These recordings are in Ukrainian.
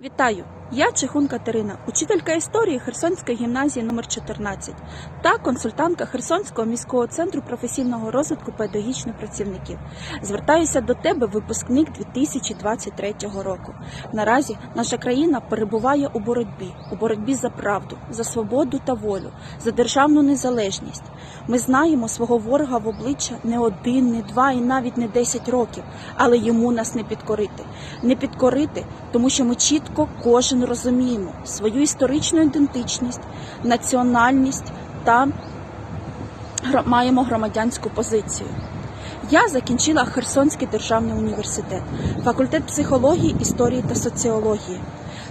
Вітаю! Я Чехун Катерина, учителька історії Херсонської гімназії номер 14 та консультантка Херсонського міського центру професійного розвитку педагогічних працівників. Звертаюся до тебе, випускник 2023 року. Наразі наша країна перебуває у боротьбі, у боротьбі за правду, за свободу та волю, за державну незалежність. Ми знаємо свого ворога в обличчя не один, не два і навіть не десять років, але йому нас не підкорити. Не підкорити, тому що ми чітко кожен розуміємо свою історичну ідентичність, національність та маємо громадянську позицію. Я закінчила Херсонський державний університет, факультет психології, історії та соціології.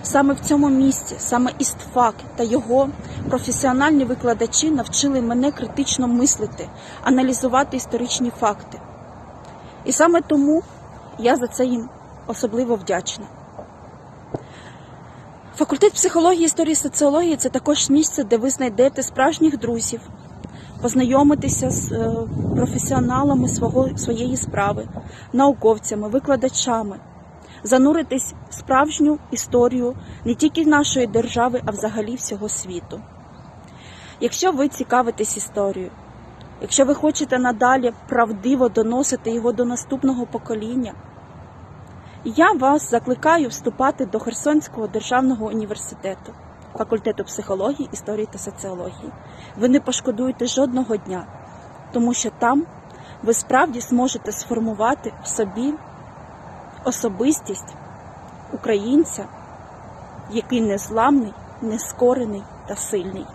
Саме в цьому місці, саме істфак та його професіональні викладачі навчили мене критично мислити, аналізувати історичні факти. І саме тому я за це їм особливо вдячна. Факультет психології, історії, соціології це також місце, де ви знайдете справжніх друзів, познайомитися з е, професіоналами свого, своєї справи, науковцями, викладачами, зануритись в справжню історію не тільки нашої держави, а взагалі всього світу. Якщо ви цікавитесь історією, якщо ви хочете надалі правдиво доносити його до наступного покоління, я вас закликаю вступати до Херсонського державного університету, факультету психології, історії та соціології. Ви не пошкодуєте жодного дня, тому що там ви справді зможете сформувати в собі особистість українця, який незламний, нескорений та сильний.